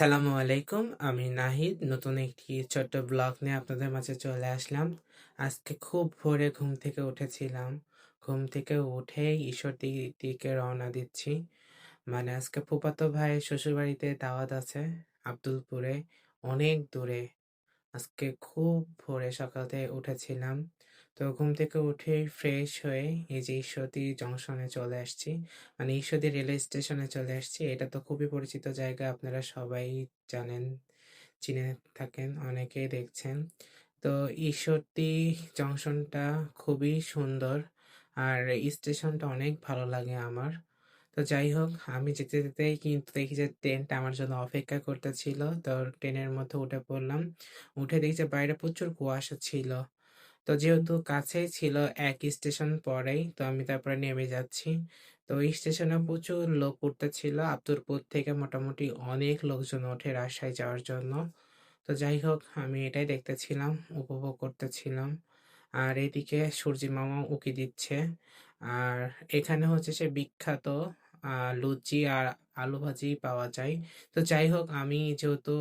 আসসালামু আলাইকুম, আমি নাহিদ। নতুন একটি ছোট্ট ব্লগ নিয়ে আপনাদের মাঝে চলে আসলাম। আজকে খুব ভোরে ঘুম থেকে উঠেছিলাম। ঘুম থেকে উঠে ঈশ্বর দিকে রওনা দিচ্ছি। মানে আজকে ফুফাতো ভাই শ্বশুরবাড়িতে দাওয়াত আছে, আব্দুলপুরে, অনেক দূরে। আজকে খুব ভোরে সকাল থেকে উঠেছিলাম। তো ঘুম থেকে উঠে ফ্রেশ হয়ে এই যে ঈশ্বরদী জংশনে চলে আসছি। মানে ঈশ্বরদী রেলওয়ে স্টেশনে চলে আসছি। এটা তো খুবই পরিচিত জায়গা, আপনারা সবাই জানেন, চিনে থাকেন, অনেকেই দেখছেন। তো ঈশ্বরদী জংশনটা খুবই সুন্দর আর স্টেশনটা অনেক ভালো লাগে আমার। তো যাই হোক, আমি যেতে যেতেই কিন্তু দেখি যে ট্রেনটা আমার জন্য অপেক্ষা করতেছিল। তো ট্রেনের মধ্যে উঠে পড়লাম। উঠে দেখি যে বাইরে প্রচুর কুয়াশা ছিল। তো যেহেতু কাছেই ছিল এক স্টেশন পরেই, তো আমি তারপরে নেমে যাচ্ছি। তো ওই স্টেশনে প্রচুর লোক উঠতেছিল। আব্দুলপুর থেকে মোটামুটি অনেক লোকজন ওঠে রাজশাহী যাওয়ার জন্য। তো যাই হোক, আমি এটাই দেখতেছিলাম, উপভোগ করতেছিলাম। আর এদিকে সূর্যি মামা উকি দিচ্ছে। আর এখানে হচ্ছে সে বিখ্যাত লুচি আর আলু ভাজি পাওয়া যায়। তো যাই হোক, আমি যেহেতু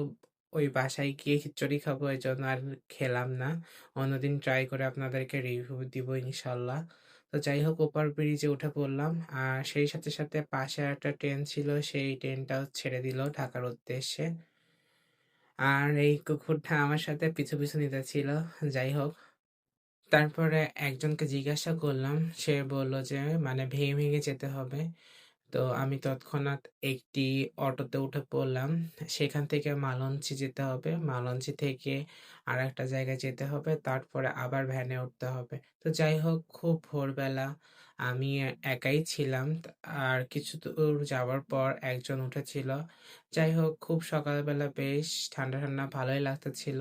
ওই বাসায় গিয়ে খিচুড়ি খাব এই জন্য আর খেলাম না। অন্যদিন ট্রাই করে আপনাদেরকে রিভিউ দিব ইনশাল্লাহ। তো যাই হোক, ওপার ব্রিজে উঠে পড়লাম। আর সেই সাথে সাথে পাশে একটা ট্রেন ছিল, সেই ট্রেনটাও ছেড়ে দিল ঢাকার উদ্দেশ্যে। আর এই কুকুরটা আমার সাথে পিছু পিছু নিতে ছিল যাই হোক, তারপরে একজনকে জিজ্ঞাসা করলাম। সে বলল যে মানে ভেঙে ভেঙে যেতে হবে। তো আমি তৎক্ষণাৎ একটি অটোতে উঠে পড়লাম। সেখান থেকে মালঞ্চি যেতে হবে। মালঞ্চি থেকে আর একটা জায়গায় যেতে হবে, তারপরে আবার ভ্যানে উঠতে হবে। তো যাই হোক, খুব ভোরবেলা আমি একাই ছিলাম। আর কিছু দূর যাওয়ার পর একজন উঠেছিল। যাই হোক, খুব সকালবেলা বেশ ঠান্ডা ঠান্ডা ভালোই লাগতেছিল।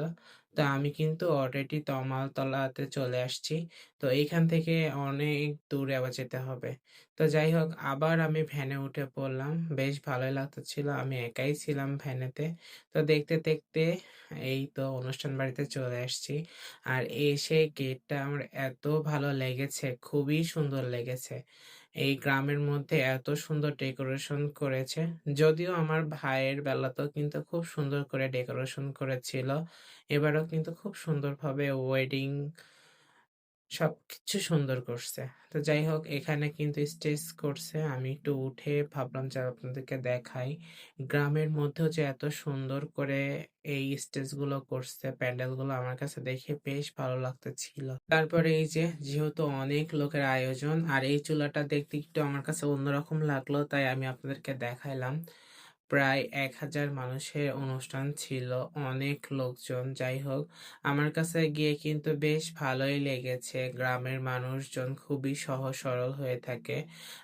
তো আমি কিন্তু অলরেডি তমালতলাতে চলে আসছি। তো এইখান থেকে অনেক দূরে আবার যেতে হবে। তো যাই হোক, আবার আমি ভ্যানে উঠে পড়লাম। বেশ ভালোই লাগতেছিল। আমি একাই ছিলাম ভ্যানেতে তো দেখতে দেখতে এই তো অনুষ্ঠান বাড়িতে চলে আসছি। আর এসে গেটটা আমার এত ভালো লেগেছে, খুবই সুন্দর লেগেছে। এই গ্রামের মধ্যে এত সুন্দর ডেকোরেশন করেছে। যদিও আমার ভাইয়ের বেলাতেও কিন্তু খুব সুন্দর করে ডেকোরেশন করেছিল। এবারও কিন্তু খুব সুন্দরভাবে ওয়েডিং সবকিছু সুন্দর করছে। তো যাই হোক, এখানে কিন্তু স্টেজ করছে। আমি একটু উঠে ভাবলাম যে আপনাদেরকে দেখাই। গ্রামের মধ্যেও যে এত সুন্দর করে এই স্টেজগুলো করছে, প্যান্ডেলগুলো, আমার কাছে দেখে বেশ ভালো লাগতেছিল। তারপরে এই যে, যেহেতু অনেক লোকের আয়োজন, আর এই চুলাটা দেখতে একটু আমার কাছে অন্যরকম লাগল, তাই আমি আপনাদেরকে দেখাইলাম। প্রায় এক হাজার মানুষের অনুষ্ঠান ছিল, অনেক লোকজন। যাই হোক, আমার কাছে গিয়ে কিন্তু বেশ ভালোই লেগেছে। গ্রামের মানুষজন খুবই সহজ সরল হয়ে থাকে।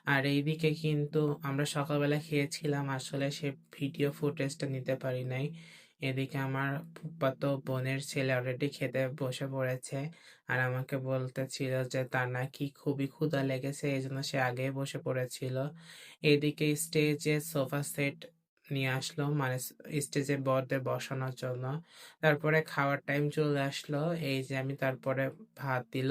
আর এইদিকে কিন্তু আমরা সকালবেলা খেয়েছিলাম, আসলে সে ভিডিও ফুটেজটা নিতে পারি নাই। এদিকে আমার ফুফাতো বোনের ছেলে অলরেডি খেতে বসে পড়েছে আর আমাকে বলতেছিল যে তার নাকি খুবই ক্ষুধা লেগেছে এই জন্য সে আগেই বসে পড়েছিল। এদিকে স্টেজে সোফা সেট নিয়ে আসলো মানে স্টেজে বরদের বসানোর জন্য। তারপরে খাওয়ার টাইম চলে আসলো, এই যে আমি তারপরে ভাত দিল।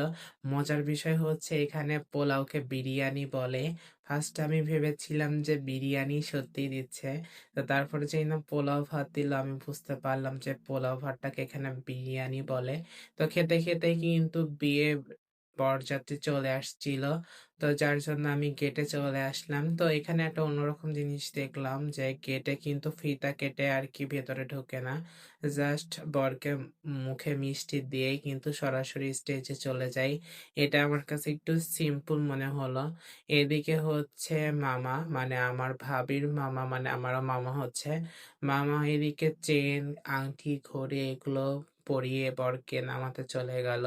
মজার বিষয় হচ্ছে এখানে পোলাওকে বিরিয়ানি বলে। ফার্স্ট আমি ভেবেছিলাম যে বিরিয়ানি সত্যি দিচ্ছে। তো তারপরে যেই না পোলাও ভাত দিল, আমি বুঝতে পারলাম যে পোলাও ভাতটাকে এখানে বিরিয়ানি বলে। তো খেতে খেতে কিন্তু বিয়ে বরযাত্রী চলে আসছিল। তো যার জন্য আমি গেটে চলে আসলাম। তো এখানে একটা অন্যরকম জিনিস দেখলাম যে গেটে কিন্তু ফিতা কেটে আর কি ভেতরে ঢোকে না। জাস্ট বরকে মুখে মিষ্টি দিয়েই কিন্তু সরাসরি স্টেজে চলে যায় এটা আমার কাছে একটু সিম্পল মনে হলো। এদিকে হচ্ছে মামা মানে আমার ভাবির মামা মানে আমারও মামা হচ্ছে। মামা এদিকে চেন আংটি, ঘড়ি এগুলো পরিয়ে বরকে নামাতে চলে গেল।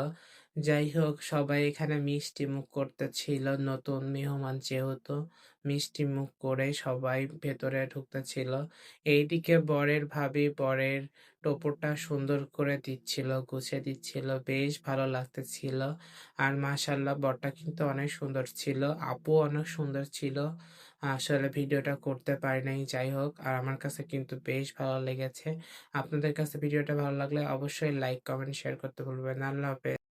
যাই হোক, সবাই এখানে মিষ্টি মুখ করতেছিল। নতুন মেহমান যেহেতু মিষ্টি মুখ করে সবাই ভেতরে ঢুকতেছিল। এইদিকে বরের ভাবি বরের টোপরটা সুন্দর করে দিচ্ছিল, গুছিয়ে দিচ্ছিল, বেশ ভালো লাগতেছিল। আর মাশাল্লাহ বরটা কিন্তু অনেক সুন্দর ছিল, আপু অনেক সুন্দর ছিল। আসলে ভিডিওটা করতে পারি নাই, যাই হোক, আর আমার কাছে কিন্তু বেশ ভালো লেগেছে। আপনাদের কাছে ভিডিওটা ভালো লাগলে অবশ্যই লাইক কমেন্ট শেয়ার করতে ভুলবেন আল্লাহ হাফেজ।